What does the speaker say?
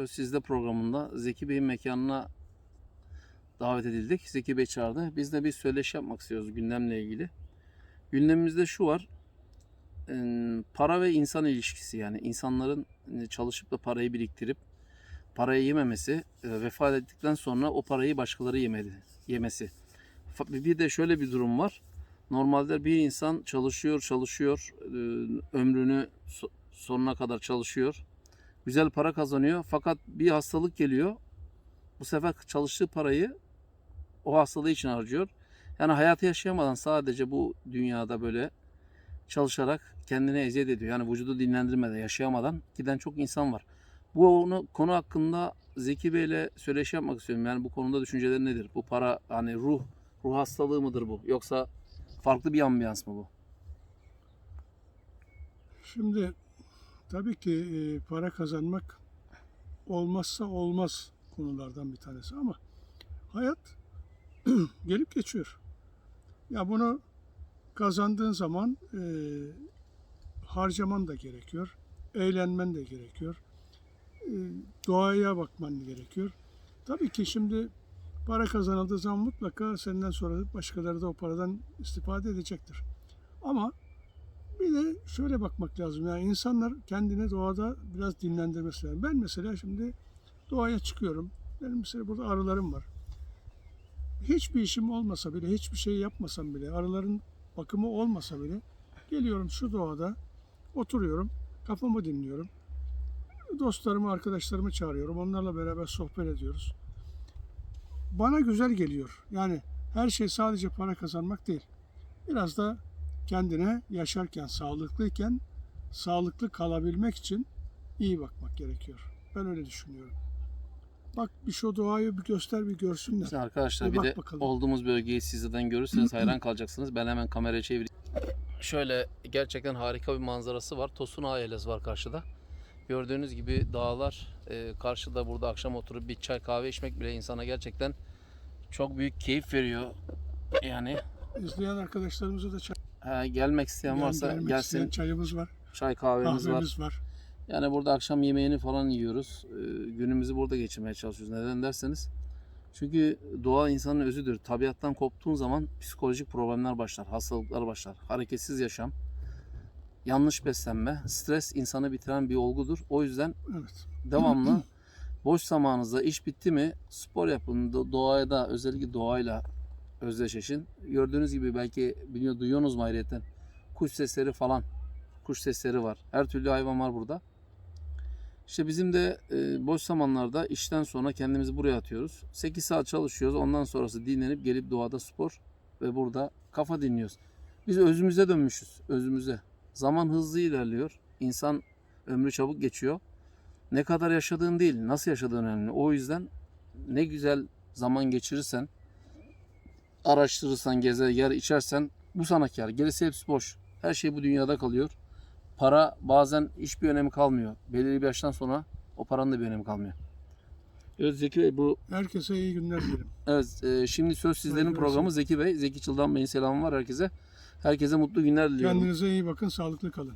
Söz Sizde programında Zeki Bey'in mekanına davet edildik. Zeki Bey çağırdı. Biz de bir söyleşi yapmak istiyoruz gündemle ilgili. Gündemimizde şu var. Ee, Para ve insan ilişkisi yani insanların e, çalışıp da parayı biriktirip parayı yememesi, e, vefat ettikten sonra o parayı başkaları yemedi, yemesi. Bir de şöyle bir durum var. Normalde bir insan çalışıyor, çalışıyor, e, ömrünü so- sonuna kadar çalışıyor. Güzel para kazanıyor fakat bir hastalık geliyor. Bu sefer çalıştığı parayı o hastalığı için harcıyor. Yani hayatı yaşayamadan sadece bu dünyada böyle çalışarak kendine eziyet ediyor. Yani vücudu dinlendirmeden, yaşayamadan giden çok insan var. Bu onu, konu hakkında Zeki Bey'le söyleşi yapmak istiyorum. Yani bu konuda düşünceleri nedir? Bu para hani ruh ruh hastalığı mıdır bu? Yoksa farklı bir ambiyans mı bu? Şimdi tabii ki e, para kazanmak olmazsa olmaz konulardan bir tanesi ama hayat gelip geçiyor. Ya bunu kazandığın zaman e, harcaman da gerekiyor, eğlenmen de gerekiyor, e, doğaya bakman gerekiyor. Tabii ki şimdi para kazanıldığı zaman mutlaka senden sonra başkaları da o paradan istifade edecektir. Ama bir de şöyle bakmak lazım. Yani insanlar kendini doğada biraz dinlendirmesi lazım. Ben mesela şimdi doğaya çıkıyorum. Benim mesela burada arılarım var. Hiçbir işim olmasa bile, hiçbir şey yapmasam bile, arıların bakımı olmasa bile geliyorum şu doğada, oturuyorum, kafamı dinliyorum. Dostlarımı, arkadaşlarımı çağırıyorum. Onlarla beraber sohbet ediyoruz. Bana güzel geliyor. Yani her şey sadece para kazanmak değil. Biraz da kendine yaşarken, sağlıklıyken sağlıklı kalabilmek için iyi bakmak gerekiyor. Ben öyle düşünüyorum. Bak bir şu doğayı bir göster bir görsünler. Şimdi arkadaşlar Bir bir de bakalım. olduğumuz bölgeyi sizden görürseniz hayran kalacaksınız. Ben hemen kamerayı çevireyim. Şöyle gerçekten harika bir manzarası var. Tosun Ailesi var karşıda. Gördüğünüz gibi dağlar e, karşıda burada akşam oturup bir çay kahve içmek bile insana gerçekten çok büyük keyif veriyor. Yani İzleyen arkadaşlarımıza da çay, ha, gelmek isteyen gel- varsa gelmek gelsin. isteyen çayımız var, Çay kahvemiz var. kahvemiz var. Yani burada akşam yemeğini falan yiyoruz. Ee, Günümüzü burada geçirmeye çalışıyoruz. Neden derseniz. Çünkü doğa insanın özüdür. Tabiattan koptuğun zaman psikolojik problemler başlar, hastalıklar başlar. Hareketsiz yaşam, yanlış beslenme, stres insanı bitiren bir olgudur. O yüzden Evet. devamlı boş zamanınızda iş bitti mi spor yapın. Do- Doğaya da özellikle doğayla özdeşleşin. Gördüğünüz gibi belki biliyor duyuyorsunuz mu ayrıyeten? Kuş sesleri falan. Kuş sesleri var. Her türlü hayvan var burada. İşte bizim de e, boş zamanlarda işten sonra kendimizi buraya atıyoruz. 8 saat çalışıyoruz. Ondan sonrası dinlenip gelip doğada spor ve burada kafa dinliyoruz. Biz özümüze dönmüşüz. Özümüze. Zaman hızlı ilerliyor. İnsan ömrü çabuk geçiyor. Ne kadar yaşadığın değil, nasıl yaşadığın önemli. O yüzden ne güzel zaman geçirirsen, araştırırsan, gezer, yer, içersen bu sana kâr. Gerisi hepsi boş. Her şey bu dünyada kalıyor. Para bazen hiçbir önemi kalmıyor. Belirli bir yaştan sonra o paranın da bir önemi kalmıyor. Evet Zeki Bey bu Herkese iyi günler dilerim. evet e, şimdi söz sizlerin Hayırlı programı olsun. Zeki Bey. Zeki Çıldan Bey'in selamı var herkese. Herkese mutlu günler diliyorum. Kendinize iyi bakın, sağlıklı kalın.